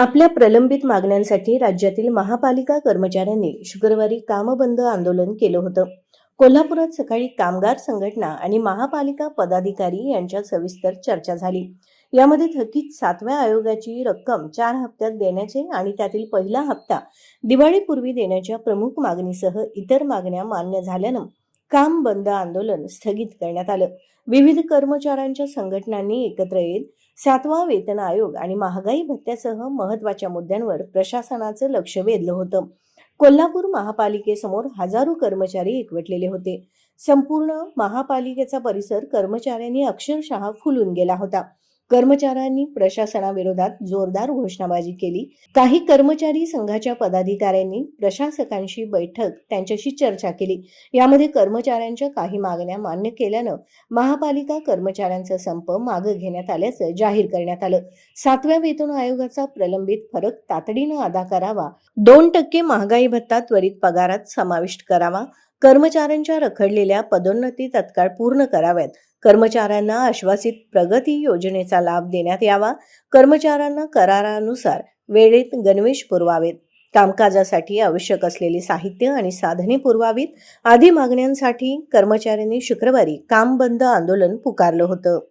आपल्या प्रलंबित मागण्यांसाठी राज्यातील महापालिका कर्मचाऱ्यांनी शुक्रवारी कामबंद आंदोलन केलं होतं. कोल्हापुरात सकाळी कामगार संघटना आणि महापालिका पदाधिकारी यांच्यात सविस्तर चर्चा झाली. यामध्ये थकीत सातव्या आयोगाची रक्कम चार हप्त्यात देण्याचे आणि त्यातील पहिला हप्ता दिवाळीपूर्वी देण्याच्या प्रमुख मागणीसह इतर मागण्या मान्य झाल्यानं काम बंद आंदोलन स्थगित करण्यात आलं. विविध कर्मचाऱ्यांच्या संघटनांनी एकत्र येत सातवा वेतन आयोग आणि महागाई भत्त्यासह महत्त्वाच्या मुद्द्यांवर प्रशासनाचं लक्ष वेधलं होतं. कोल्हापूर महापालिकेसमोर हजारो कर्मचारी एकवटलेले होते. संपूर्ण महापालिकेचा परिसर कर्मचाऱ्यांनी अक्षरशः फुलून गेला होता. कर्मचाऱ्यांनी प्रशासनाविरोधात जोरदार घोषणाबाजी केली. काही कर्मचारी संघाच्या पदाधिकाऱ्यांनी प्रशासकांशी बैठक त्यांच्याशी चर्चा केली. यामध्ये कर्मचाऱ्यांच्या काही मागण्या मान्य केल्यानं महापालिका कर्मचाऱ्यांचा संप मागे घेण्यात आल्याचं जाहीर करण्यात आलं. सातव्या वेतन आयोगाचा प्रलंबित फरक तातडीनं अदा करावा. दोन टक्के महागाई भत्ता त्वरित पगारात समाविष्ट करावा. कर्मचाऱ्यांच्या रखडलेल्या पदोन्नती तत्काळ पूर्ण कराव्यात. कर्मचाऱ्यांना आश्वासित प्रगती योजनेचा लाभ देण्यात यावा. कर्मचाऱ्यांना करारानुसार वेळेत गणवेश पुरवावेत. कामकाजासाठी आवश्यक असलेले साहित्य आणि साधने पुरवावीत. आदी मागण्यांसाठी कर्मचाऱ्यांनी शुक्रवारी काम बंद आंदोलन पुकारलं होतं.